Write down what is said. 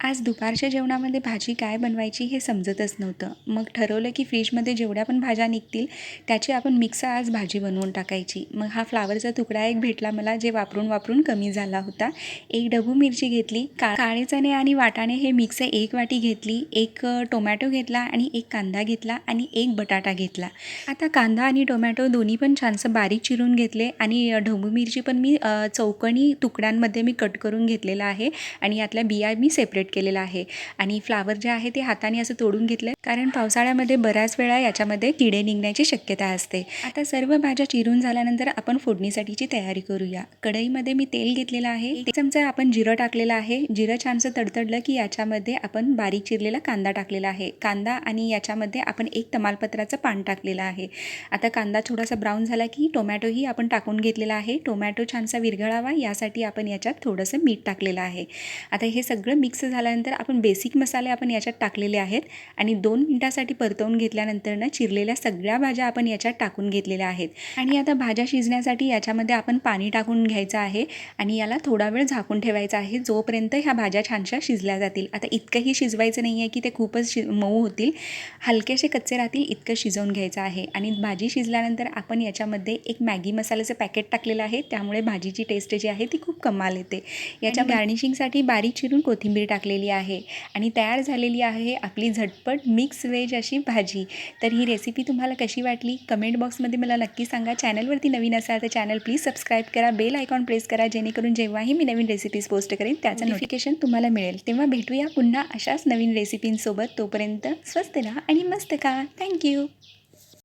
आज दुपारच्या जेवणामध्ये भाजी काय बनवायची हे समजतच नव्हतं. मग ठरवलं की फ्रीजमध्ये जेवढ्या पण भाज्या निघतील त्याची आपण मिक्स आज भाजी बनवून टाकायची. मग हा फ्लावरचा तुकडा एक भेटला मला जे वापरून वापरून कमी झाला होता. एक डबू मिरची घेतली का काळे चणे आणि वाटाणे हे मिक्स एक वाटी घेतली एक टोमॅटो घेतला आणि एक कांदा घेतला आणि एक बटाटा घेतला. आता कांदा आणि टोमॅटो दोन्ही पण छानसं बारीक चिरून घेतले आणि अ, ढबू मिरची पण मी चौकणी तुकड्यांमध्ये मी कट करून घेतलेला आहे आणि यातल्या बिया मी सेपरेट केलेलं आहे. आणि फ्लावर जे आहे ते हाताने असं तोडून घेतलं कारण पावसाळ्यामध्ये बऱ्याच वेळा याच्यामध्ये किडे निघण्याची शक्यता असते. आता सर्व भाज्या चिरून झाल्यानंतर आपण फोडणीसाठीची तयारी करूया. कढईमध्ये मी तेल घेतलेलं आहे. एक चमचा आपण जिरं टाकलेलं आहे. जिरं छानसं तडतडलं की याच्यामध्ये आपण बारीक चिरलेला कांदा टाकलेला आहे. कांदा आणि याच्यामध्ये आपण एक तमालपत्राचं पान टाकलेलं आहे. आता कांदा थोडासा ब्राऊन झाला की टोमॅटोही आपण टाकून घेतलेला आहे. टोमॅटो छानसा विरघळावा यासाठी आपण याच्यात थोडंसं मीठ टाकलेलं आहे. आता हे सगळं मिक्स झालं झाल्यानंतर आपण बेसिक मसाले आपण याच्यात टाकलेले आहेत आणि दोन मिनटासाठी परतवून घेतल्यानंतर ना चिरलेल्या सगळ्या भाज्या आपण याच्यात टाकून घेतलेल्या आहेत. आणि आता भाज्या शिजण्यासाठी याच्यामध्ये आपण पाणी टाकून घ्यायचं आहे आणि याला थोडा वेळ झाकून ठेवायचा आहे जोपर्यंत ह्या भाज्या छानशा शिजल्या जातील. आता इतकंही शिजवायचं नाही आहे की ते खूपच शि मऊ होतील. हलकेसे कच्चे राहतील इतकं शिजवून घ्यायचं आहे. आणि भाजी शिजल्यानंतर आपण याच्यामध्ये एक मॅगी मसाल्याचं पॅकेट टाकलेलं आहे. त्यामुळे भाजीची टेस्ट जी आहे ती खूप कमाल येते. याच्या गार्निशिंगसाठी बारीक चिरून कोथिंबीर टाकलेली आहे आणि तयार झालेली आहे आपली झटपट मिक्स व्हेज अशी भाजी. तर ही रेसिपी तुम्हाला कशी वाटली? कमेंट बॉक्समध्ये मला नक्की सांगा. चॅनलवरती नवीन असाल तर चॅनल प्लीज सबस्क्राईब करा. बेल आयकॉन प्रेस करा जेणेकरून जेव्हाही मी नवीन रेसिपीज पोस्ट करेन त्याचं नोटिफिकेशन तुम्हाला मिळेल. तेव्हा भेटूया पुन्हा अशाच नवीन रेसिपींसोबत तोपर्यंत स्वस्त राहा आणि मस्त खा. थँक्यू